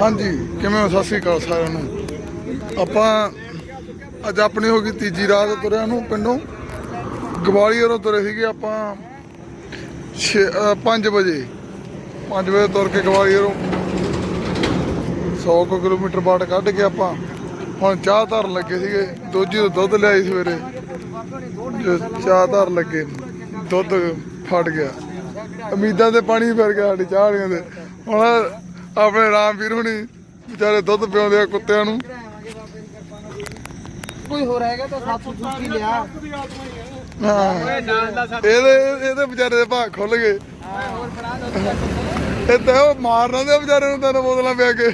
ਹਾਂਜੀ, ਕਿਵੇਂ ਹੋ? ਸਤਿ ਸ੍ਰੀ ਅਕਾਲ ਸਾਰਿਆਂ ਨੂੰ। ਆਪਾਂ ਅੱਜ ਆਪਣੀ ਹੋ ਗਈ ਤੀਜੀ ਰਾਤ ਤੁਰਿਆ ਨੂੰ ਪਿੰਡੋਂ। ਗਵਾਲੀਅਰੋਂ ਤੁਰੇ ਸੀਗੇ ਆਪਾਂ 5 ਵਜੇ। 5 ਵਜੇ ਤੁਰ ਕੇ ਗਵਾਲੀਅਰੋਂ। 100 ਕੁ ਕਿਲੋਮੀਟਰ ਬਾਟ ਕੱਢ ਕੇ ਆਪਾਂ ਹੁਣ ਚਾਹ ਧਰਨ ਲੱਗੇ ਸੀਗੇ। ਦੋਜੀ ਤੋਂ ਦੁੱਧ ਲਿਆਈ ਸਵੇਰੇ। ਚਾਹ ਧਰਨ ਲੱਗੇ। ਦੁੱਧ ਫਟ ਗਿਆ। ਉਮੀਦਾਂ ਤੇ ਪਾਣੀ ਫਿਰ ਗਿਆ ਸਾਡੀ ਚਾਹ ਵਾਲੀਆਂ ਦੇ। ਹੁਣ ਆਪਣੇ ਰਾਮਵੀਰ ਹੁਣੀ ਵਿਚਾਰੇ ਦੁੱਧ ਪਿਆਉਂਦੇ ਆ ਕੁੱਤਿਆਂ ਨੂੰ। ਕੋਈ ਹੋਰ ਹੈਗਾ ਤਾਂ ਸਾਥੋਂ ਚੁੱਕੀ ਲਿਆ। ਇਹਦੇ ਇਹਦੇ ਵਿਚਾਰੇ ਦੇ ਭਾਗ ਖੁੱਲ ਗਏ। ਇਹ ਤਾਂ ਉਹ ਮਾਰਨਾ ਦੇ ਵਿਚਾਰੇ ਨੂੰ ਤਿੰਨ ਬੋਤਲਾਂ ਪਿਆ ਕੇ।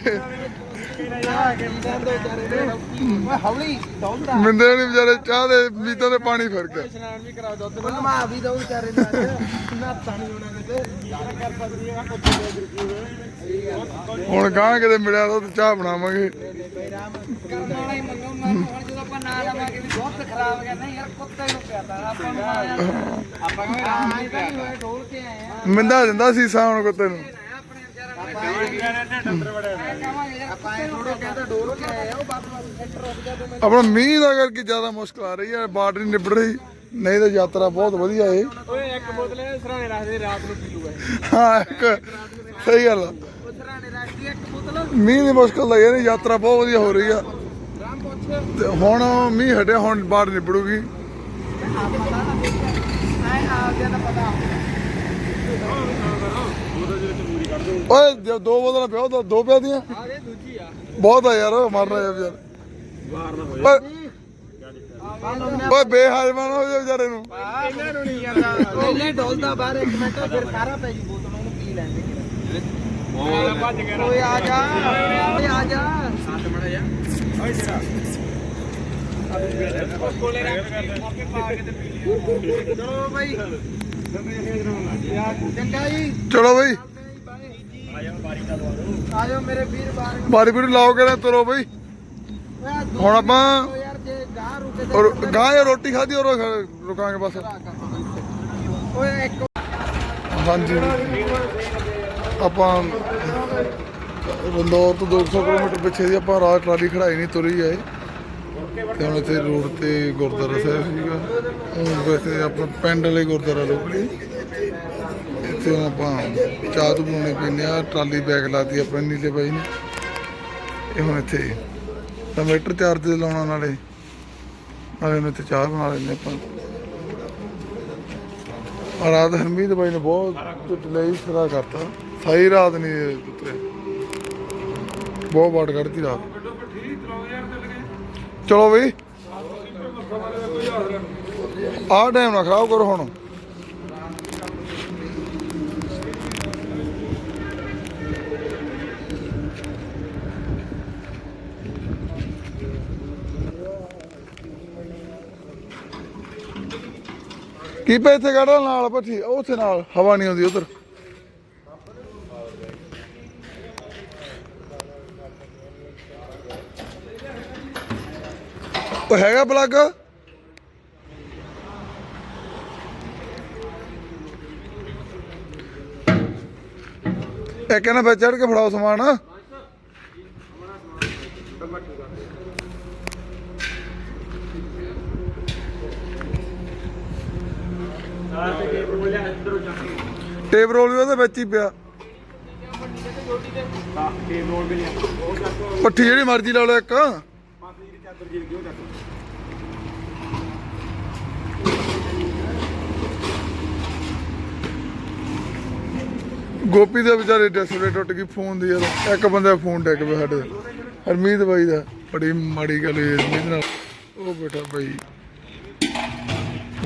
ਮੈਂ ਹੌਲੀ ਦੌੜਦਾ ਮਿੰਦੇ ਨਹੀਂ ਵਿਚਾਰੇ, ਚਾਹ ਦੇ ਮੀਤਾਂ ਦੇ ਪਾਣੀ ਫਿਰ ਗਿਆ ਇਸ਼ਨਾਨ ਵੀ ਕਰਾ ਦੁੱਧ ਮੈਂ ਮਾ ਵੀ ਦਊ ਵਿਚਾਰੇ ਨਾਲ ਨਾ ਪਾਣੀ ਹੋਣਾ ਕਿਤੇ ਕਰ ਸਕਦੀ ਹੈ। ਕੁੱਤੇ ਦੇ ਗਿਰ ਹੁਣ ਗਾਂ ਕਿਤੇ ਮਿਲਿਆ ਤਾਂ ਚਾਹ ਬਣਾਵਾਂਗੇ। ਕਰਨ ਵਾਲਾ ਹੀ ਮੰਗੋ ਮੈਂ ਹੁਣ ਜਦੋਂ ਆਪਾਂ ਨਾ ਲਵਾਂਗੇ ਵੀ ਦੁੱਧ ਖਰਾਬ ਗਿਆ ਨਹੀਂ ਯਾਰ ਕੁੱਤੇ ਨੂੰ ਪਿਆਦਾ ਆਪਾਂ ਨੂੰ ਆਪਾਂ ਕਹਿੰਦੇ ਰਾਮ ਨਹੀਂ ਪਿਆਦਾ ਮਿੰਦਾ ਦਿੰਦਾ ਸੀਸਾ ਹੁਣ ਕੁੱਤੇ ਨੂੰ। ਆਪਣੇ ਮੀਂਹ ਦਾ ਕਰਕੇ ਜ਼ਿਆਦਾ ਮੁਸ਼ਕਲ ਆ ਰਹੀ ਹੈ ਬਾਟ ਨਹੀਂ ਨਿਬੜ ਰਹੀ। ਨਹੀਂ ਤਾਂ ਯਾਤਰਾ ਬਹੁਤ ਵਧੀਆ ਏ। ਓਏ ਇੱਕ ਬੋਤਲ ਸਰਾਣੇ ਰੱਖਦੇ ਰਾਤ ਨੂੰ ਪੀ ਲੂਗਾ ਹਾਂ ਇੱਕ ਸਹੀ ਗੱਲ ਆ। ਉਹ ਸਰਾਣੇ ਰੱਖਦੀ ਇੱਕ ਬੋਤਲ। ਮੀਂਹ ਦੀ ਮੁਸ਼ਕਲ ਲੱਗੇ ਨਹੀਂ ਯਾਤਰਾ ਬਹੁਤ ਵਧੀਆ ਹੋ ਰਹੀ ਆ। ਤੇ ਹੁਣ ਮੀਂਹ ਹਟਿਆ ਹੁਣ ਬਾੜ ਨਿਬੜੂਗੀ। ਆ ਪਤਾ ਨਾ ਆਏ ਆ ਗਿਆ ਨਾ ਪਤਾ। ਓਏ ਜੇ ਦੋ ਬੋਤਲਾਂ ਪਿਓ ਦੋ ਦੋ ਪਿਆ ਦੀਆਂ। ਆ ਇਹ ਦੂਜੀ ਆ। ਬਹੁਤ ਆ ਯਾਰ ਮਰਨਾ ਯਾਰ ਯਾਰ ਓਏ ਓਏ ਬੇਹਾਜ਼ਮਾਨ ਹੋ ਜਾ ਵਿਚਾਰੇ ਨੂੰ। ਇਹਨਾਂ ਨੂੰ ਨਹੀਂ ਜਾਂਦਾ ਪਹਿਲੇ ਡੋਲਦਾ ਬਾਹਰ ਇੱਕ ਮਿੰਟ ਫਿਰ ਸਾਰਾ ਪੈ ਜੀ ਬੋਤਲ ਉਹਨੂੰ ਪੀ ਲੈਂਦੇ। ਓਏ ਭੱਜ ਗਿਆ ਓਏ ਆ ਜਾ। ਓਏ ਆ ਜਾ। ਸੱਤ ਮੜਾ ਜਾ। ਓਏ ਜਰਾ ਕੋਲੇ ਰੱਖ ਕੇ ਆਪੇ ਪਾ ਕੇ ਤੇ ਪੀ ਲਿਆ। ਚਲੋ ਬਾਈ। ਚੰਗਾ ਜੀ। ਚਲੋ ਬਈ। ਆ ਜਾਓ ਮੇਰੇ ਵੀਰ ਬਾਰੀ ਬੁਰੀ ਲਾਓ ਕੇ ਤੁਰੋ ਬਈ। ਹੁਣ ਆਪਾਂ ਓ ਯਾਰ ਜੇ ਗਾਂ ਰੁਕੇ ਤੇ ਔਰ ਗਾਂ ਰੋਟੀ ਖਾਧੀ ਔਰ ਰੁਕਾਂਗੇ ਬਸ। ਓਏ ਇੱਕ ਹਾਂਜੀ। ਆਪਾਂ ਰੰਦੌਰ ਤੋਂ 200 ਕਿਲੋਮੀਟਰ ਪਿੱਛੇ ਦੀ ਆਪਾਂ ਰਾਤ ਟਰਾਲੀ ਖੜਾਈ ਨਹੀਂ ਤੁਰੀ ਆਏ। ਤੇ ਹੁਣ ਇੱਥੇ ਰੋਡ ਤੇ ਗੁਰਦੁਆਰਾ ਸਾਹਿਬ ਸੀਗਾ। ਉਹ ਵੈਸੇ ਆਪਣਾ ਪਿੰਡ ਵਾਲੇ ਗੁਰਦੁਆਰਾ ਲੋਕਲੀ ਇੱਥੇ ਆਪਾਂ ਚਾਹ ਤੂੰ ਬਣਾਉਣੀ ਪੀਂਦੇ ਆ, ਟਰਾਲੀ ਬੈਗ ਲਾਤੀ ਆਪਣੇ ਨੀਲੇ ਬਾਈ ਨੇ। ਇਹ ਹੁਣ ਇੱਥੇ ਟਮਾਟਰ ਚਾਰਜ ਲਾਉਣਾ ਨਾਲੇ। ਨਾਲੇ ਹੁਣ ਇੱਥੇ ਚਾਹ ਬਣਾ ਲੈਂਦੇ ਆਪਾਂ। ਰਾਤ ਹਰਮੀਤ ਬਾਈ ਨੇ ਬਹੁਤ ਟੁੱਟਲੇ ਸਰਾ ਕਰਤਾ। ਸਾਰੀ ਰਾਤ ਨਹੀਂ ਉਤਰੇ ਬਹੁਤ ਬਾਟ ਕੱਢਤੀ ਰਾਤ। ਚਲੋ ਬਈ। ਆਹ ਟਾਈਮ ਨਾ ਖਰਾਬ ਕਰੋ ਹੁਣ। ਕੀ ਪੈ ਇੱਥੇ ਕੱਢ ਨਾਲ ਭੱਠੀ, ਉੱਥੇ ਨਾਲ, ਹਵਾ ਨਹੀਂ ਆਉਂਦੀ ਉਧਰ। ਉਹ ਹੈਗਾ ਪਲੱਗ ਇਹ ਕਹਿੰਦਾ ਵਿੱਚ ਚੜ ਕੇ ਫੜਾਓ ਸਮਾਨ। ਟੇਪ ਰੋਲ ਵੀ ਉਹਦੇ ਵਿੱਚ ਹੀ ਪਿਆ। ਪੱਠੀ ਜਿਹੜੀ ਮਰਜ਼ੀ ਲਾ ਲਓ ਇੱਕ। ਗੋਪੀ ਦੇ ਵਿਚਾਰੇ ਡਿਸਪਲੇ ਟੁੱਟ ਗਈ ਫੋਨ ਦੀ ਯਾਰ। ਇੱਕ ਬੰਦੇ ਦਾ ਫੋਨ ਡਿੱਗ ਪਿਆ ਸਾਡੇ। ਹਰਮੀਤ ਬਾਈ ਦਾ। ਬੜੀ ਮਾੜੀ ਗੱਲ ਹੋਈ ਹਰਮੀਤ ਨਾਲ। ਉਹ ਬੇਟਾ ਬਾਈ।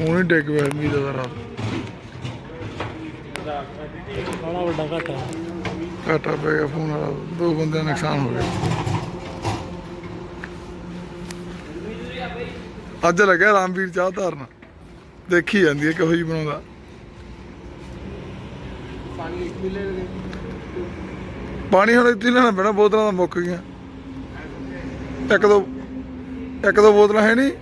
ਫੋਨ ਹੀ ਡਿੱਗ ਪਿਆ ਹਰਮੀਤ ਦਾ ਰਾਤ। ਬੜਾ ਵੱਡਾ ਘਾਟਾ ਘਾਟਾ ਪੈ ਗਿਆ ਫੋਨ ਵਾਲਾ ਦੋ ਬੰਦਿਆਂ ਦਾ ਨੁਕਸਾਨ ਹੋ ਗਿਆ। ਅੱਜ ਲੱਗਿਆ ਰਾਮਵੀਰ ਚਾਹ ਧਰਨ। ਦੇਖੀ ਜਾਂਦੀ ਹੈ ਕਿਹੋ ਜੀ ਬਣਾਉਂਦਾ। ਪਾਣੀ ਇੱਕ ਮਿਲੇ ਪਾਣੀ ਹੁਣ ਇੱਥੇ ਲੈਣਾ ਪੈਣਾ ਬੋਤਲਾਂ ਤਾਂ ਮੁੱਕ ਗਈਆਂ। ਇੱਕ ਦੋ ਇੱਕ ਦੋ ਬੋਤਲਾਂ ਹੈ ਨਹੀਂ।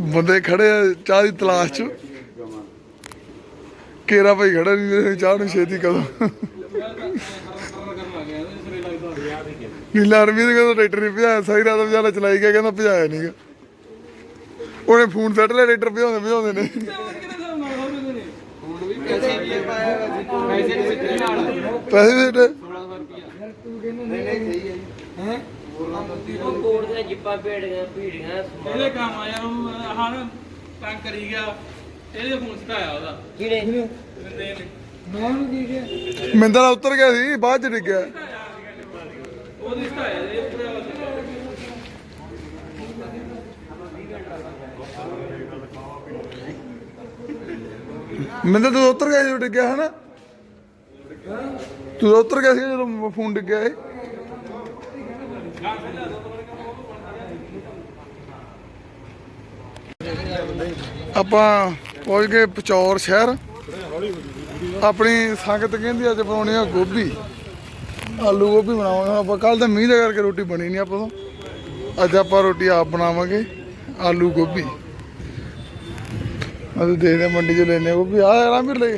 ਬੰਦੇ ਖੜੇ ਆ, ਚਾਹ ਦੀ ਤਲਾਸ਼ 'ਚ। ਕੇਰਾ ਭਾਈ ਖੜਾ ਨਹੀਂ ਚਾਹ ਨੂੰ ਛੇਤੀ ਕਦੋਂ? ਨੀਲਾ ਅਰਮੀ ਦੇ ਕਹਿੰਦਾ ਟਰੈਕਟਰ ਨਹੀਂ ਭਜਾਇਆ? ਸਾਈ ਰਾਤ ਵਿਚਾਰਾ ਚਲਾਈ ਗਿਆ, ਕਹਿੰਦਾ ਭਜਾਇਆ ਨਹੀਂਗਾ ਉਹਨੇ ਫੋਨ ਸੱਟ ਲਿਆ, ਟਰੈਕਟਰ ਭਜਾਉਂਦੇ ਭਜਾਉਂਦੇ ਨੇ। ਪੈਸੇ ਵੀ ਪੈਸੇ ਦੇ। ਉਹ ਕੋਟ ਦੀਆਂ ਜਿੱਪਾਂ ਭੇੜੀਆਂ ਭੀੜੀਆਂ ਇਹਦੇ ਕੰਮ ਆਇਆ ਉਹ ਹਾਂ ਤੰਗ ਕਰੀ ਗਿਆ ਇਹਦੇ ਫੋਨ ਸਟਾਇਆ ਉਹਦਾ। ਕਿਹੜੇ? ਬੰਦੇ ਨੇ? ਮੈਂ ਕੀ ਮਿੰਦਰਾ ਉਤਰ ਗਿਆ ਸੀ ਬਾਅਦ ਚ ਡਿੱਗਿਆ। ਉਹਦੀ ਸਟਾਇਆ ਦੇ ਉੱਪਰ ਵਾਲਾ ਮਿੰਦਰ ਤੂੰ ਉਤਰ ਗਿਆ ਜਦੋਂ ਡਿੱਗਿਆ ਹਨਾ? ਤੂੰ ਤਾਂ ਉਤਰ ਗਿਆ ਸੀ ਜਦੋਂ ਫੋਨ ਡਿੱਗਿਆ ਇਹ? ਆਪਾਂ ਪਹੁੰਚ ਗਏ ਪਚੌਰ ਸ਼ਹਿਰ। ਆਪਣੀ ਸੰਗਤ ਕਹਿੰਦੀ ਅੱਜ ਬਣਾਉਣੀ ਆ ਗੋਭੀ। ਆਲੂ ਗੋਭੀ ਬਣਾਵਾਂਗੇ। ਆਪਾਂ ਕੱਲ ਤਾਂ ਮੀਂਹ ਦੇ ਕਰਕੇ ਰੋਟੀ ਬਣੀ ਨਹੀਂ ਆਪਾਂ ਤੋਂ। ਅੱਜ ਆਪਾਂ ਰੋਟੀ ਆਪ ਬਣਾਵਾਂਗੇ, ਆਲੂ ਗੋਭੀ। ਅਸੀਂ ਦੇਖਦੇ ਮੰਡੀ 'ਚ ਲੈਨੇ ਗੋਭੀ। ਆ ਆਰਾਮ ਵੀ ਲੈ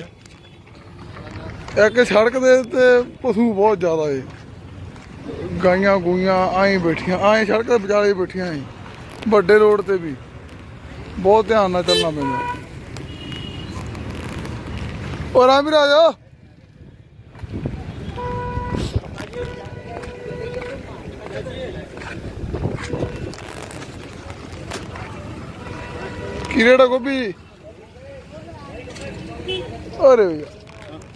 ਇੱਕ ਸੜਕ ਦੇ ਤੇ ਪਸ਼ੂ ਬਹੁਤ ਜ਼ਿਆਦਾ ਏ। ਗਾਈਆਂ ਗੂਈਆਂ ਆਏ ਬੈਠੀਆਂ, ਆਏ ਸੜਕ ਦੇ ਵਿਚਾਲੇ ਬੈਠੀਆਂ ਏ। ਵੱਡੇ ਰੋਡ ਤੇ ਵੀ। ਬਹੁਤ ਧਿਆਨ ਨਾਲ ਚੱਲਣਾ ਪੈਂਦਾ ਔਰ ਆ ਵੀ ਰਾਜਾ ਕੀ ਰੇਟ ਆ ਗੋਭੀ अरे भैया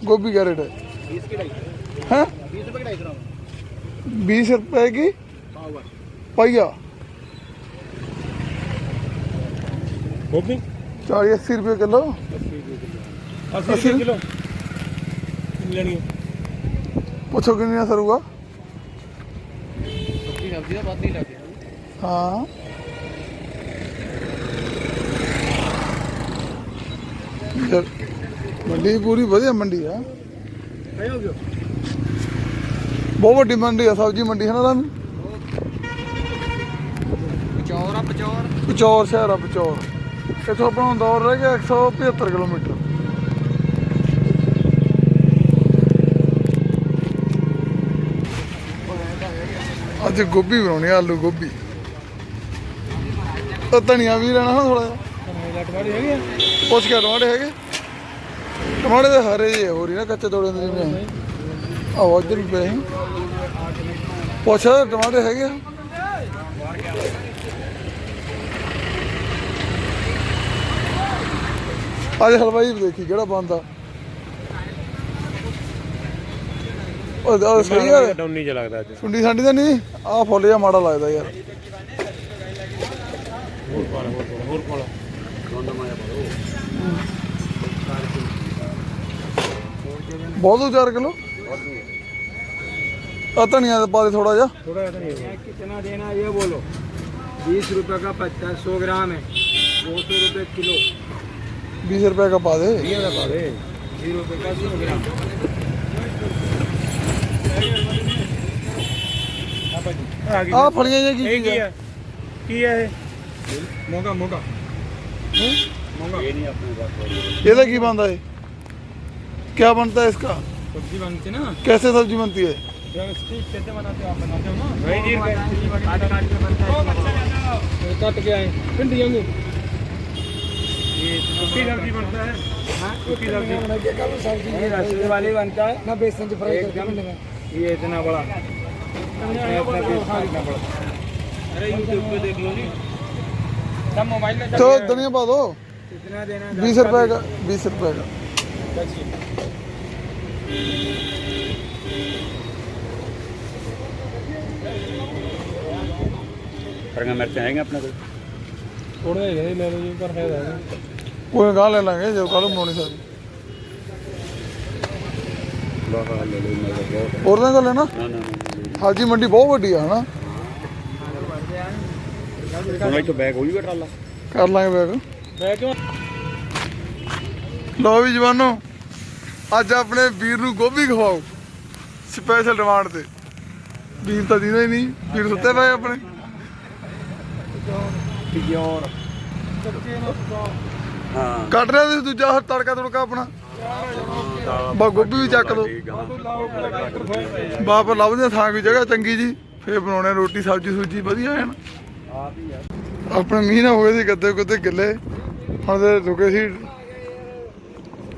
गोभी क्या रेट है हैं बीस रुपए की ਗੋਭੀ? 40 ਰੁਪਏ ਕਿਲੋ। 80 ਰੁਪਏ ਕਿਲੋ। ਲੈਣੀ ਪੁੱਛੋ ਕਿੰਨੇ ਦਾ ਸਰੂਗਾ। ਹਾਂ ਮੰਡੀ ਪੂਰੀ ਵਧੀਆ ਮੰਡੀ ਆ। ਬਹੁਤ ਵੱਡੀ ਮੰਡੀ ਆ ਸਬਜ਼ੀ ਮੰਡੀ ਹੈ ਨਾ ਰਾਮੀ? ਪਚੌਰ ਆ ਪਚੌਰ। ਪਚੌਰ ਸ਼ਹਿਰ ਪਚੌਰ। ਕਿਥੋਂ ਆਪਣਾ ਦੌਰ ਰਹਿ ਗਿਆ 175 ਕਿਲੋਮੀਟਰ। ਅੱਜ ਗੋਭੀ ਬਣਾਉਣੀ ਆ, ਆਲੂ ਗੋਭੀ। ਉਹ ਧਨੀਆ ਵੀ ਲੈਣਾ ਥੋੜਾ ਜਿਹਾ। ਪੁੱਛ ਕੇ ਟਮਾਟੇ ਹੈਗੇ? ਟਮਾਟੇ ਦੇ ਹਰੇ ਜੇ ਹੋ ਨਾ ਕੱਚੇ ਤੋੜੇ ਦੇ ਨੇ ਆ। ਉਧਰ ਹੀ ਪਏ ਪੁੱਛ, ਟਮਾਟੇ ਹੈਗੇ ਅੱਜ ਹਲਵਾਈ ਵੀ ਦੇਖੀ ਕਿਹੜਾ ਬੰਦਾ ਉਹ ਉਹ ਸਹੀ ਆ डॉन नहीं लगता आज ਸੁੰਡੀ ਸਾਡੀ ਤਾਂ ਨਹੀਂ ਆਹ ਫੁੱਲ ਜਿਹਾ ਮਾੜਾ ਲੱਗਦਾ ਯਾਰ और पाला ਬਹੁਤ ਦੋ 4 किलो ਆ ਧਨੀਆ ਦਾ ਪਾ ਦੇ ਥੋੜਾ ਜਿਹਾ थोड़ा ऐसा नहीं है कितना देना ये बोलो बीस रुपए का पचास सौ ग्राम है दो सौ रुपए किलो 20 रुपए का पा दे ये लगा दे बीस रुपए का सौ ग्राम आगे ਆ ਫਲੀਆਂ ਜਿਹੀਆਂ ਕੀ ये ਚੀਜ਼ की ਆ है की है मोगा मोगा ਇਹਦਾ ਕੀ बनता है क्या बनता है इसका सब्जी बनती ना कैसे सब्जी बनती है स्टिक कैसे बनाते हो आप बनाते हो ना वही जी काट काट के बनता है कट के आए भिंडी होंगी ये सूखी सब्जी बनता है सूखी सब्जी सब्जी ये रसगुल्ले वाली बनता है ना बेसन से फ्राई करके ये इतना बड़ा ये इतना पीस इतना बड़ा ਅਰੇ YouTube पे देख लो जी सब मोबाइल में तो धनिया पा दो कितना देना है बीस रुपए का बीस रुपए का हरियाणा मिर्च आएंगे अपने को थोड़ा ही है ले लो जी पर है ਕੋਈ ਗਾਹ ਲੈ ਲਾਂਗੇ ਜੇ ਕੱਲ ਬਣਾਉਣੀ ਸਾਰੀ ਹੋਰ ਤਾਂ ਗੱਲ ਹੈ ਨਾ? ਹਾਜੀ ਮੰਡੀ ਬਹੁਤ ਵੱਡੀ ਆ ਹਨਾ? ਕਰ ਲਾਂਗੇ ਬੈਗ ਲੋ ਵੀ ਜਵਾਨੋ ਅੱਜ ਆਪਣੇ ਵੀਰ ਨੂੰ ਗੋਭੀ ਖਵਾਓ ਸਪੈਸ਼ਲ ਡਿਮਾਂਡ ਤੇ। ਵੀਰ ਤਾਂ ਦੀਨਾ ਹੀ ਨਹੀਂ ਵੀਰ ਸੁੱਤੇ ਪਏ ਆਪਣੇ। ਯਾਰ ਕੱਚੇ ਨੂੰ ਸੁਕਾਓ हाँ ਕੱਟ ਰਿਹਾ ਤੁਸੀਂ ਦੂਜਾ ਹੱਥ ਤੜਕਾ ਤੁੜਕਾ ਆਪਣਾ। ਬਾ ਗੋਭੀ ਵੀ ਚੱਕ ਲਓ। ਬਾਪ ਲੱਭਦੇ ਥਾਂ ਕੋਈ ਜਗ੍ਹਾ ਚੰਗੀ ਜੀ। ਫੇਰ ਬਣਾਉਣੇ ਰੋਟੀ, ਸਬਜ਼ੀ ਸੁਜੀ ਵਧੀਆ ਹੈ ਆਪਣੇ ਮੀਂਹ ਨਾ ਹੋਏ ਸੀ ਗੱਦੇ ਗੁੱਦੇ ਗਿੱਲੇ। ਹੁਣ ਤੇ ਰੁਕੇ ਸੀ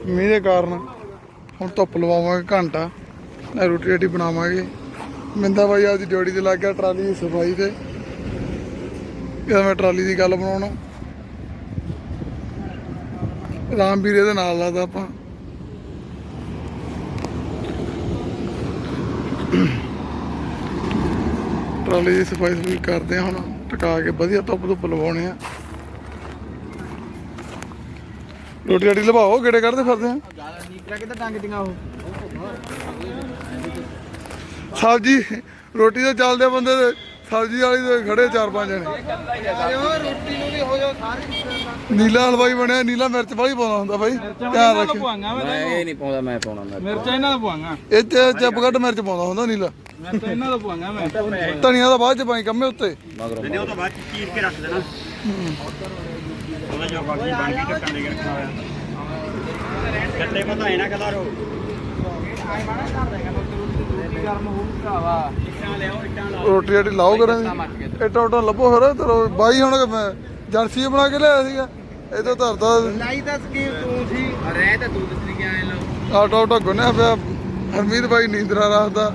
ਮੀਂਹ ਦੇ ਕਾਰਨ। ਹੁਣ ਧੁੱਪ ਲਵਾਵਾਂਗੇ ਘੰਟਾ। ਨਾ ਰੋਟੀ ਰੋਟੀ ਬਣਾਵਾਂਗੇ। ਮਿੰਦਾ ਬਾਈ ਆਪਦੀ ਡਿਊਟੀ ਤੇ ਲੱਗ ਗਿਆ ਟਰਾਲੀ ਦੀ ਸਫ਼ਾਈ ਤੇ। ਇਹਦਾ ਮੈਂ ਟਰਾਲੀ ਦੀ ਗੱਲ ਬਣਾਉਣਾ। ਰਾਮ ਵੀਰੇ ਦੇ ਨਾਲ ਲਾਦਾ ਆਪਾਂ। ਟਰਾਲੀ ਦੀ ਸਫ਼ਾਈ ਸਫ਼ਾਈ ਕਰਦੇ ਆ ਹੁਣ, ਟਿਕਾ ਕੇ ਵਧੀਆ ਧੁੱਪ ਧੁੱਪ ਲਵਾਉਣੇ ਆ। ਰੋਟੀ ਰਾਟੀ ਲਵਾਓ, ਗੇੜੇ ਕੱਢਦੇ ਫਿਰਦੇ ਆ। ਜ਼ਿਆਦਾ ਨੀਕਰਾ ਸਬਜੀ ਰੋਟੀ ਤੇ ਚੱਲਦੇ ਬੰਦੇ ਦੇ। ਸਬਜੀ ਵਾਲੀ ਦੇ ਖੜੇ ਚਾਰ ਪੰਜ ਜਣੇ। ਆਇਓ ਰੋਟੀ ਨੂੰ ਵੀ ਹੋ ਜਾਓ ਸਾਰੇ ਨੀਲਾ ਹਲਵਾਈ ਬਣਿਆ ਨੀਲਾ ਮਿਰਚ ਵਾਲੀ ਪਾਉਂਦਾ ਹੁੰਦਾ ਬਾਈ। ਧਿਆਨ ਰੱਖੀ ਮੈਂ ਇਹ ਨਹੀਂ ਪਾਉਂਦਾ ਮੈਂ ਪਾਉਣਾ ਮੈਂ ਮਿਰਚਾਂ ਇਹਨਾਂ ਦਾ ਪੁਆਂਗਾ। ਇਹ ਚ ਚੱਪ ਘੱਟ ਮਿਰਚ ਪਾਉਂਦਾ ਹੁੰਦਾ ਨੀਲਾ। ਮੈਂ ਤਾਂ ਇਹਨਾਂ ਦਾ ਪੁਆਂਗਾ ਮੈਂ। ਧਨੀਆ ਦਾ ਬਾਅਦ ਚ ਪਾਈ ਕੰਮੇ ਉੱਤੇ। ਮਗਰੋਂ ਨਹੀਂ ਉਹ ਤੋਂ ਬਾਅਦ ਚੀਰ ਕੇ ਰੱਖ ਦੇਣਾ। ਉਹਦਾ ਜੋ ਬਾਕੀ ਬਣ ਗਈ ਢੱਕਣ ਦੇ ਕੇ ਰੱਖਣਾ ਹੋਇਆ। ਕੱਟੇ ਪਤਾ ਹੈ ਨਾ ਕਦਾ ਰੋ ਗਰਮ ਹੋਊ ਭਰਾਵਾ। ਇੱਟਾਂ ਲਿਆਓ ਇੱਟਾਂ ਲਾ ਰੋਟੀ ਰਾਟੀ ਲਾਓ ਕਰਾਂ ਇੱਟਾ ਉਟਾ ਲੱਭੋ ਫਿਰ ਤੇ ਬਾਈ ਹੁਣ ਜਰਸੀ ਬਣਾ ਕੇ ਲਿਆਇਆ ਸੀਗਾ। ਇਹ ਤੋਂ ਧਰਦਾ ਲਾਈ ਤਾਂ ਸਕੀਮ ਤੂੰ ਸੀ। ਰਹਿ ਤਾਂ ਤੂੰ ਦੱਸਣੀ ਗਿਆ ਲੋ ਆਟਾ ਉਟਾ ਗੁੰਨਿਆ ਪਿਆ। ਹਰਮੀਤ ਬਾਈ ਨੀਂਦਰਾ ਰੱਖਦਾ।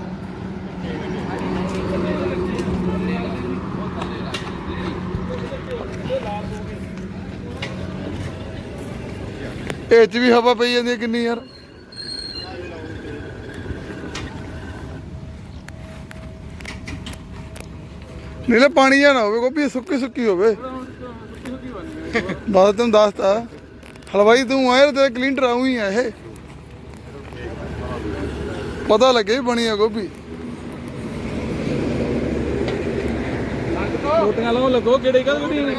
ਇਹ ਚ ਵੀ ਹਵਾ ਪਈ ਜਾਂਦੀ ਕਿੰਨੀ ਯਾਰ। ਨਹੀਂ ਲੈ ਪਾਣੀ ਜਾਂ ਨਾ ਹੋਵੇ ਗੋਭੀ ਸੁੱਕੀ ਸੁੱਕੀ ਹੋਵੇ। ਬਾਤ ਤੈਨੂੰ ਦੱਸਤਾ ਹਲਵਾਈ ਤੂੰ ਆਇਆ ਤੇ ਕਲੀਨਰ ਆਉਂ ਹੀ ਆ ਇਹ। ਪਤਾ ਲੱਗੇ ਬਣੀ ਆ ਗੋਭੀ ਰੋਟੀਆਂ ਲਾਓ ਲੱਗੋ ਕਿਹੜੇ ਕਦ ਕਿਹੜੀ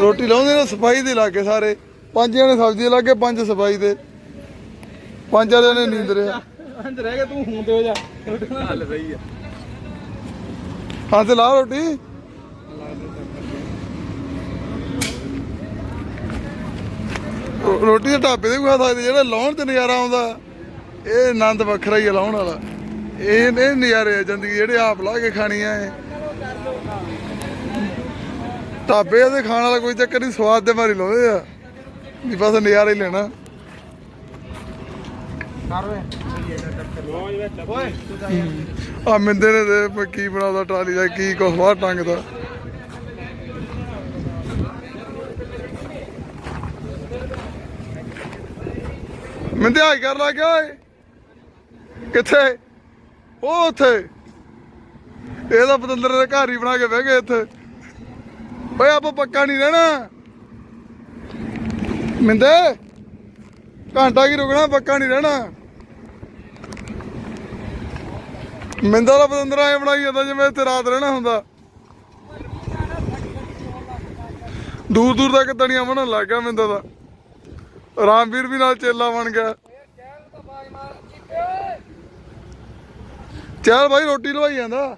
ਰੋਟੀ ਲਾਉਂਦੇ ਨੇ ਸਫ਼ਾਈ ਦੇ ਲਾਗੇ ਸਾਰੇ। ਪੰਜ ਜਣੇ ਸਬਜ਼ੀ ਦੇ ਲਾਗੇ ਪੰਜ ਸਫ਼ਾਈ ਦੇ। ਪੰਜ ਨੇ ਨੀਂਦ ਰਿਆ ਅੰਦਰ ਰਹਿ ਗਿਆ ਤੂੰ ਹੁਣ ਤੇ ਹੋ ਜਾ। ਰੋਟੀਆਂ ਹੱਲ ਸਹੀ ਆ। ਹਾਂ ਤੇ ਲਾ ਰੋਟੀ। ਰੋਟੀ ਦੇ ਢਾਬੇ ਤੇ ਖਾ ਸਕਦੇ ਜਿਹੜਾ ਲਾਉਣ ਤੇ ਨਜ਼ਾਰਾ ਆਉਂਦਾ ਇਹ ਆਨੰਦ ਵੱਖਰਾ ਹੀ ਲਾਉਣ ਵਾਲਾ। ਇਹ ਇਹ ਨਜ਼ਾਰੇ ਆ ਜ਼ਿੰਦਗੀ ਜਿਹੜੇ ਆਪ ਲਾ ਕੇ ਖਾਣੀ ਆ ਇਹ। ਢਾਬੇ ਦੇ ਖਾਣ ਵਾਲਾ ਕੋਈ ਚੱਕਰ ਨਹੀਂ ਸਵਾਦ ਦੇ ਮਾਰੀ ਲਾਉਂਦੇ ਆ। ਵੀ ਬਸ ਨਜ਼ਾਰਾ ਹੀ ਲੈਣਾ। ਕਰ ਵੇ ਓਏ। ਤੂੰ ਤਾਂ ਆ ਮਿੰਦੇ ਨੇ ਤੇ ਕੀ ਬਣਾਉਂਦਾ ਟਰਾਲੀ ਦਾ, ਕੀ ਕੁਛ ਬਾਹਰ ਟੰਗਦਾ। ਮਿੰਦੇ ਹਾਈ ਕਰ ਲਾ ਗਿਆ ਓਏ ਕਿੱਥੇ? ਉਹ ਉੱਥੇ। ਇਹਦਾ ਪਤੰਦਰ ਦੇ ਘਰ ਹੀ ਬਣਾ ਕੇ ਬਹਿ ਗਏ ਇੱਥੇ। ਓਏ, ਆਪਾਂ ਪੱਕਾ ਨਹੀਂ ਰਹਿਣਾ। ਮਿੰਦੇ, ਘੰਟਾ ਕੀ ਰੁਕਣਾ, ਪੱਕਾ ਨਹੀਂ ਰਹਿਣਾ। ਮਿੰਦਾ ਦਾ ਪਤੰਦਰ ਐ ਬਣਾਈ ਜਾਂਦਾ ਜਿਵੇਂ ਇੱਥੇ ਰਾਤ ਰਹਿਣਾ ਹੁੰਦਾ। ਦੂਰ ਦੂਰ ਤੱਕ ਤਣੀਆਂ ਬਣਨ ਲੱਗ ਗਿਆ ਮਿੰਦਾ ਦਾ। ਰਾਮਵੀਰ ਵੀ ਨਾਲ ਚੇਲਾ ਬਣ ਗਿਆ। ਚੱਲ ਭਾਈ ਰੋਟੀ ਲਵਾਈ ਜਾਂਦਾ।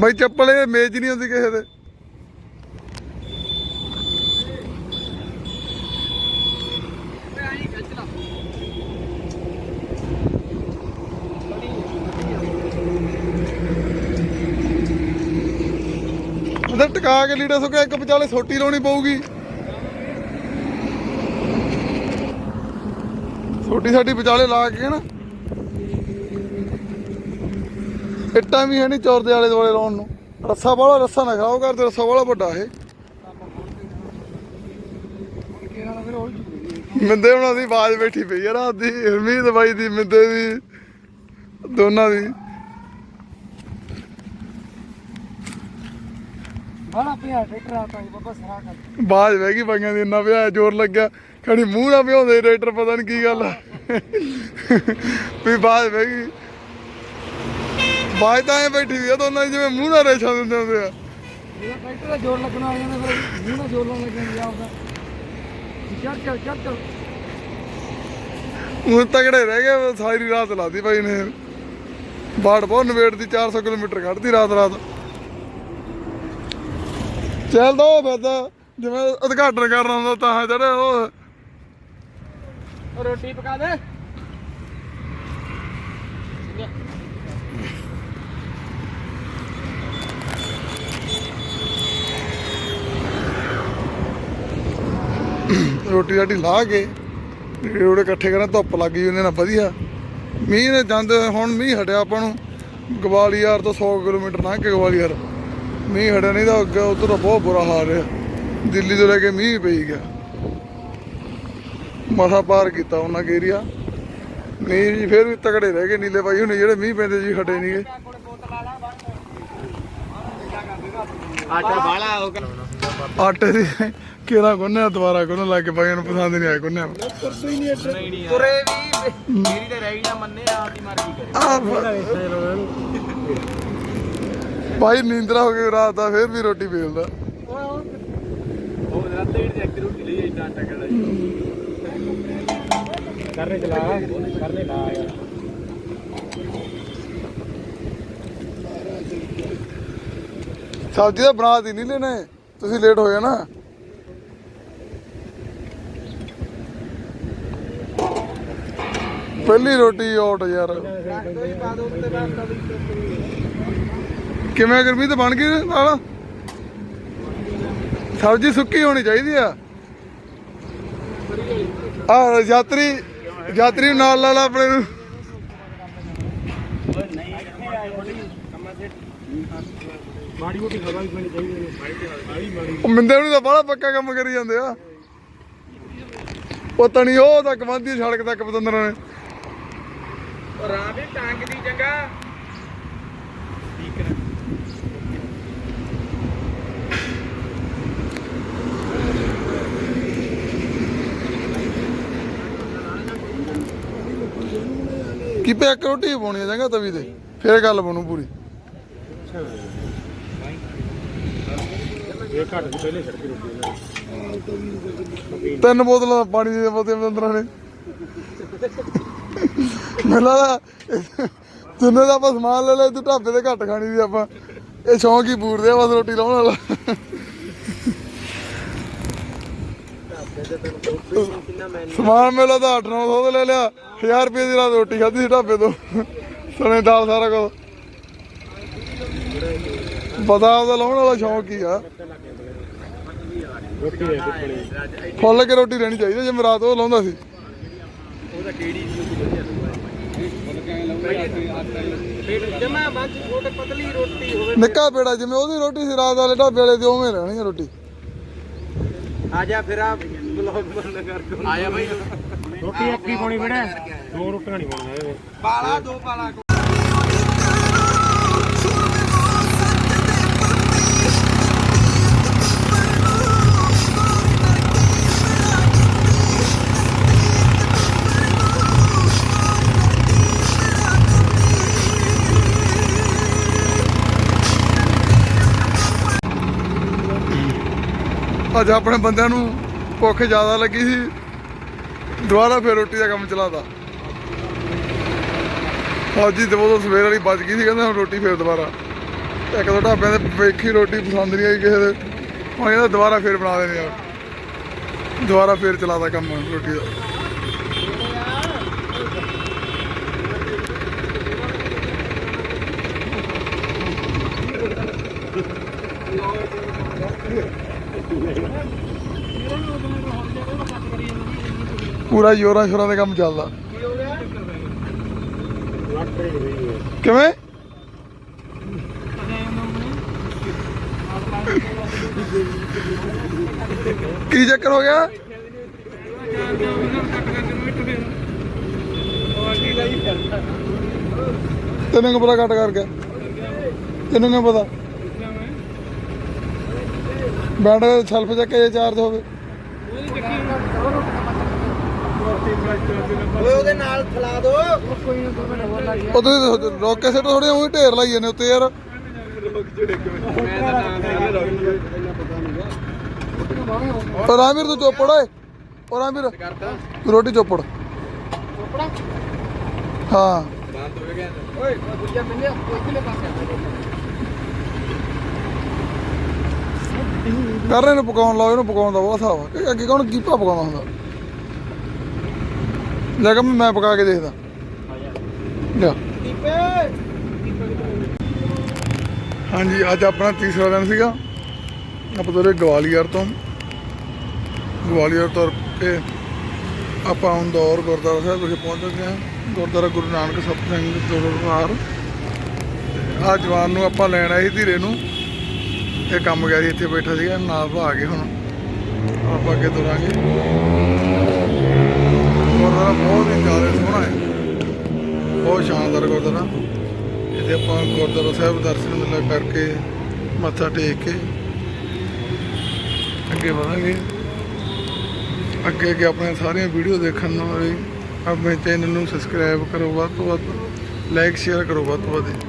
ਭਾਈ ਚੱਪਲ ਇਹ ਮੇਜ਼ ਨਹੀਂ ਹੁੰਦੀ ਕਿਸੇ ਦੇ। ਉਹਦੇ ਟਿਕਾ ਕੇ ਲੀੜਾ ਸੁੱਕਿਆ ਇੱਕ ਵਿਚਾਲੇ ਸੋਟੀ ਲਾਉਣੀ ਪਊਗੀ। ਸੋਟੀ ਸਾਡੀ ਵਿਚਾਲੇ ਲਾ ਕੇ ਨਾ। ਇੱਟਾਂ ਵੀ ਹੈ ਨਹੀਂ ਚੌਰ ਦੇ ਆਲੇ ਦੁਆਲੇ ਲਾਉਣ ਨੂੰ। ਰੱਸਾ ਵਾਲਾ ਰੱਸਾ ਨਾ ਖਾਓ ਕਰਦੇ ਰੱਸਾ ਵਾਲਾ ਵੱਡਾ ਇਹ। ਮਿੰਦੇ ਉਹਨਾਂ ਦੀ ਆਵਾਜ਼ ਬੈਠੀ ਪਈ ਆ ਰਾਤ ਦੀ, ਹਰਮੀਤ ਬਾਈ ਦੀ, ਮਿੰਦੇ ਦੀ, ਦੋਨਾਂ ਦੀ। ਬੜਾ ਪਿਆ ਟਰੈਕਟਰ ਆਤਾ ਜੀ ਬਾਬਾ ਸਰਾ ਕਰ। ਬਾਜ ਬਹਿ ਗਈ ਬਾਈਆਂ ਦੀ ਇੰਨਾ ਵਿਆਹ ਜ਼ੋਰ ਲੱਗਾ ਖੜੀ ਮੂੰਹ ਨਾ ਭਿਉਂਦੇ ਰੇਟਰ ਪਤਾ ਨਹੀਂ ਕੀ ਗੱਲ ਆ। ਵੀ ਬਾਜ ਬਹਿ ਗਈ। ਬਾਜ ਤਾਂ ਐ ਬੈਠੀ ਵੀ ਆ ਦੋਨਾਂ ਦੀ ਜਿਵੇਂ ਮੂੰਹ ਨਾਲ ਰੇਸ਼ਾ ਦਿੰਦੇ ਹੁੰਦੇ ਆ। ਇਹਦਾ ਟਰੈਕਟਰ ਦਾ ਜ਼ੋਰ ਲੱਗਣਾ ਆ ਜਾਂਦਾ ਫਿਰ ਮੂੰਹ ਨਾਲ ਜ਼ੋਰ ਲਾਉਣ ਲੱਗ ਜਾਂਦਾ ਆਪਦਾ। ਚੱਲ ਚੱਲ ਚੱਲ ਚੱਲ। ਹੁਣ ਤਗੜੇ ਰਹਿ ਗਏ ਸਾਰੀ ਰਾਤ ਲਾਦੀ ਬਾਈ ਨੇ। ਬਾੜ ਬਹੁਤ ਨਵੇੜ ਦੀ 400 ਕਿਲੋਮੀਟਰ ਕੱਢਦੀ ਰਾਤ ਰਾਤ ਚੱਲਦਾ ਉਹ ਫਿਰਦਾ ਜਿਵੇਂ ਉਦਘਾਟਨ ਕਰਨਾ ਹੁੰਦਾ ਤਾਂ ਜਿਹੜੇ ਉਹ। ਰੋਟੀ ਪਕਾ ਦੇ। ਰੋਟੀ ਰਾਟੀ ਲਾ ਕੇ ਜਿਹੜੇ ਉਹਦੇ ਇਕੱਠੇ ਕਰਨ ਧੁੱਪ ਲੱਗ ਗਈ ਉਹਨੇ ਨਾਲ ਵਧੀਆ। ਮੀਂਹ ਨੇ ਜਾਂਦੇ ਹੁਣ ਮੀਂਹ ਹਟਿਆ ਆਪਾਂ ਨੂੰ। ਗਵਾਲੀਅਰ ਤੋਂ 100 ਕਿਲੋਮੀਟਰ ਲੰਘ ਕੇ ਗਵਾਲੀਅਰ। ਮੀਂਹ ਹਟਿਆ ਨਹੀਂ ਤਾਂ ਅੱਗੇ ਉੱਧਰ ਬਹੁਤ ਬੁਰਾ ਹਾਲ ਰਿਹਾ ਦਿੱਲੀ ਤੋਂ ਲੈ ਕੇ ਮੀਂਹ ਪਈ ਗਿਆ। ਮਸਾ ਪਾਰ ਕੀਤਾ ਉਹਨਾਂ ਏਰੀਆ ਮੀਂਹ ਜੀ ਫਿਰ ਵੀ ਤਕੜੇ ਰਹਿ ਗਏ ਨੀਲੇ ਬਾਈ ਹੁਣ ਜਿਹੜੇ ਮੀਂਹ ਪੈਂਦੇ ਜੀ ਹਟੇ ਨਹੀਂਗੇ ਆਟਾ ਬਾਲਾ ਉਹ ਆਟੇ ਦੀ ਕਿਹੜਾ ਗੁੰਨਿਆ ਦੁਬਾਰਾ ਗੁੰਨ ਲਾ ਕੇ ਬਾਈ ਨੂੰ ਪਸੰਦ ਨਹੀਂ ਆਇਆ ਗੁੰਨਿਆ। ਤੁਰੇ ਵੀ ਮੇਰੀ ਤੇ ਰਹਿ ਗਈ ਨਾ ਮੰਨੇ ਆਪ ਦੀ ਮਰਜ਼ੀ ਕਰੇ। ਆਹ ਭਾਈ ਨੀਂਦਰਾ ਹੋ ਗਈ ਰਾਤ ਦਾ, ਫਿਰ ਵੀ ਰੋਟੀ ਵੇਲਦਾ। ਉਹ ਰਾਤੇ ਵੀ ਇੱਕ ਰੋਟੀ ਲਈ ਇੰਨਾ ਆਟਾ ਕਿਹੜਾ ਕਰਨੇ ਚਲਾ ਕਰਨੇ ਲਾ ਯਾਰ ਸਬਜ਼ੀ ਤਾਂ ਬਣਾ ਦੀ ਨਹੀਂ ਲੈਣੇ ਤੁਸੀਂ ਲੇਟ ਹੋ ਗਏ ਨਾ। ਪਹਿਲੀ ਰੋਟੀ ਆਊਟ ਯਾਰ। ਕਿਵੇਂ ਗਰਮੀ ਤਾਂ ਬਣ ਗਈ ਨਾਲ? ਸਬਜ਼ੀ ਸੁੱਕੀ ਹੋਣੀ ਚਾਹੀਦੀ ਆ। ਆ ਯਾਤਰੀ ਯਾਤਰੀ ਨੂੰ ਨਾਲ ਲਾ ਲਾ ਆਪਣੇ ਨੂੰ। ਮਾੜੀ ਮੋਟੀ ਹਵਾ ਵੀ ਪੈਣੀ ਚਾਹੀਦੀ ਹੈ ਮਾੜੀ ਮਾੜੀ ਉਹ ਮਿੰਦੇ ਨੂੰ ਤਾਂ ਬੜਾ ਪੱਕਾ ਕੰਮ ਕਰੀ ਜਾਂਦੇ ਆ। ਉਹ ਤਣੀ ਉਹ ਤੱਕ ਬੰਦੀ ਸੜਕ ਤੱਕ ਪਤੰਦਰਾਂ ਨੇ। ਰਾਹ ਵੀ ਟਾਂਗ ਦੀ ਜਗ੍ਹਾ। ਕੀ ਪੇ ਇੱਕ ਰੋਟੀ ਪਾਉਣੀ ਆ ਜਾਂਗਾ ਤਵੀ ਤੇ, ਫੇਰ ਗੱਲ ਬਣੂ ਪੂਰੀ। ਇਹ ਘੱਟ ਦੀ ਪਹਿਲੇ ਛੜਕੀ ਰੋਟੀ ਤਿੰਨ ਬੋਤਲਾਂ ਪਾਣੀ ਦੀਆਂ ਬੋਤਲਾਂ ਪਤੰਦਰਾਂ ਨੇ। ਮੈਨੂੰ ਲੱਗਦਾ ਜਿੰਨੇ ਦਾ ਆਪਾਂ ਸਮਾਨ ਲੈ ਲਿਆ ਤੂੰ ਢਾਬੇ ਤੇ ਘੱਟ ਖਾਣੀ ਦੀ ਆਪਾਂ। ਇਹ ਸ਼ੌਂਕ ਹੀ ਪੂਰਦੇ ਆ ਬਸ ਰੋਟੀ ਲਾਉਣ ਵਾਲਾ। ਸਮਾਨ ਮੇਲਾ ਤਾਂ 8-900 ਦਾ ਲੈ ਲਿਆ। 1000 ਰੁਪਏ ਦੀ ਰਾਤ ਰੋਟੀ ਖਾਧੀ ਸੀ ਢਾਬੇ ਤੋਂ। ਸਣੇ ਦਾਲ ਸਾਰਾ ਕੁਝ ਪਤਾ ਉਹਦਾ ਲਾਉਣ ਵਾਲਾ ਸ਼ੌਂਕ ਹੀ ਆ। ਫੁੱਲ ਕੇ ਰੋਟੀ ਰਹਿਣੀ ਚਾਹੀਦੀ ਜਿਵੇਂ ਰਾਤ ਉਹ ਲਾਉਂਦਾ ਸੀ। ਜਮਾ ਬੰਚ ਨਿੱਕਾ ਪੇੜਾ, ਜਿਵੇਂ ਉਹਦੀ ਰੋਟੀ ਸੀ, ਰਾਤ ਵਾਲੇ ਢਾਬੇ ਵਾਲੇ ਦੀ, ਉਵੇਂ ਰਹਿਣੀ ਰੋਟੀ। ਆ ਜਾ ਫਿਰ ਆ। ਆਇਆ ਭਾਈ ਰੋਟੀ ਇੱਕ ਹੀ ਪਾਉਣੀ ਬੜਾ ਦੋ ਰੋਟੀਆਂ ਨਹੀਂ ਪਾਉਣੀਆਂ ਇਹਦੇ। ਪਾਲਾ ਦੋ ਪਾਲਾ। ਅੱਜ ਆਪਣੇ ਬੰਦਿਆਂ ਨੂੰ ਭੁੱਖ ਜ਼ਿਆਦਾ ਲੱਗੀ ਸੀ, ਦੁਬਾਰਾ ਫਿਰ ਰੋਟੀ ਦਾ ਕੰਮ ਚਲਾਤਾ। ਫੌਜੀ ਤੇ ਉਹ ਸਵੇਰ ਵਾਲੀ ਬਚ ਗਈ ਸੀ, ਕਹਿੰਦਾ ਹੁਣ ਰੋਟੀ ਫਿਰ ਦੁਬਾਰਾ। ਇੱਕ ਦੋ ਢਾਬਿਆਂ ਦੇ ਵੇਖੀ ਰੋਟੀ ਪਸੰਦ ਨਹੀਂ ਆਈ ਕਿਸੇ ਦੇ। ਹੁਣ ਕਹਿੰਦਾ ਦੁਬਾਰਾ ਫਿਰ ਬਣਾ ਦੇਣੀ ਆ। ਦੁਬਾਰਾ ਫਿਰ ਚਲਾਤਾ ਕੰਮ ਰੋਟੀ ਦਾ। ਪੂਰਾ ਜ਼ੋਰਾਂ ਸ਼ੋਰਾਂ ਦੇ ਕੰਮ ਚੱਲਦਾ। ਕਿਵੇਂ? ਕੀ ਚੱਕਰ ਹੋ ਗਿਆ? ਤੈਨੂੰ ਕੀ ਪਤਾ ਕੱਟ ਕਰਕੇ? ਤੈਨੂੰ ਕੀ ਪਤਾ? ਬੈਟਰੀ ਸੈਲਫ ਚੱਕ ਚਾਰਜ ਹੋਵੇ। ਓਏ ਉਹਦੇ ਨਾਲ ਖਿਲਾ ਦੋ। ਉਹ ਤੁਸੀਂ ਰੋਕ ਕੇ ਸਿੱਟੋ ਥੋੜੇ ਉਹੀ ਢੇਰ ਲਾਈ ਜਾਂਦੇ ਉੱਤੇ ਯਾਰ। ਪਰ ਆਮੀਰ ਤੂੰ ਚੋਪੜ ਓਏ ਔਰ ਆਮੀਰ ਤੂੰ ਰੋਟੀ ਚੋਪੜ ਹਾਂ। ਓਏ ਦੂਜਾ ਮਿਲਿਆ ਇਕਲੇ ਪਾਸੇ ਕਰ ਰਹੇ ਨੂੰ ਪਕਾਉਣ ਲਾਓ ਇਹਨੂੰ ਪਕਾਉਣ ਦਾ ਬਹੁਤ ਹਿਸਾਬ ਕਿ ਅੱਗੇ ਕੌਣ ਕੀਪਾ ਪਕਾਉਂਦਾ ਹੁੰਦਾ? ਲੈ ਕੇ ਮੈਂ ਪਕਾ ਕੇ ਦੇਖਦਾ। ਜਾ ਹਾਂਜੀ, ਅੱਜ ਆਪਣਾ ਤੀਸਰਾ ਦਿਨ ਸੀਗਾ। ਆਪਾਂ ਤੁਰੇ ਗਵਾਲੀਅਰ ਤੋਂ। ਗਵਾਲੀਅਰ ਤੋਂ ਕੇ ਆਪਾਂ ਹੰਦੌਰ ਗੁਰਦੁਆਰਾ ਸਾਹਿਬ ਵਿਖੇ ਪਹੁੰਚ ਗਏ ਹਾਂ। ਗੁਰਦੁਆਰਾ ਗੁਰੂ ਨਾਨਕ ਸਤਿ ਸਿੰਘ ਦਰਬਾਰ ਆ ਜਵਾਨ ਨੂੰ ਆਪਾਂ ਲੈਣ ਆਏ ਸੀ ਧੀਰੇ ਨੂੰ। ਇਹ ਕੰਮ ਗਿਆ ਇੱਥੇ ਬੈਠਾ ਸੀਗਾ, ਨਾਲ ਭਾ ਕੇ ਹੁਣ ਆਪਾਂ ਅੱਗੇ ਤੁਰਾਂਗੇ। ਗੁਰਦੁਆਰਾ ਬਹੁਤ ਹੀ ਜ਼ਿਆਦਾ ਸੋਹਣਾ ਹੈ। ਬਹੁਤ ਸ਼ਾਨਦਾਰ ਗੁਰਦੁਆਰਾ। ਇੱਥੇ ਆਪਾਂ ਗੁਰਦੁਆਰਾ ਸਾਹਿਬ ਦਰਸ਼ਨ ਮੇਲਾ ਕਰਕੇ ਮੱਥਾ ਟੇਕ ਕੇ ਅੱਗੇ ਵਧਾਂਗੇ। ਅੱਗੇ ਅੱਗੇ ਆਪਣੇ ਸਾਰੀਆਂ ਵੀਡੀਓ ਦੇਖਣ ਲਈ ਆਪਣੇ ਚੈਨਲ ਨੂੰ ਸਬਸਕ੍ਰਾਈਬ ਕਰੋ ਵੱਧ ਤੋਂ ਵੱਧ ਲਾਈਕ ਸ਼ੇਅਰ ਕਰੋ ਵੱਧ ਤੋਂ ਵੱਧ।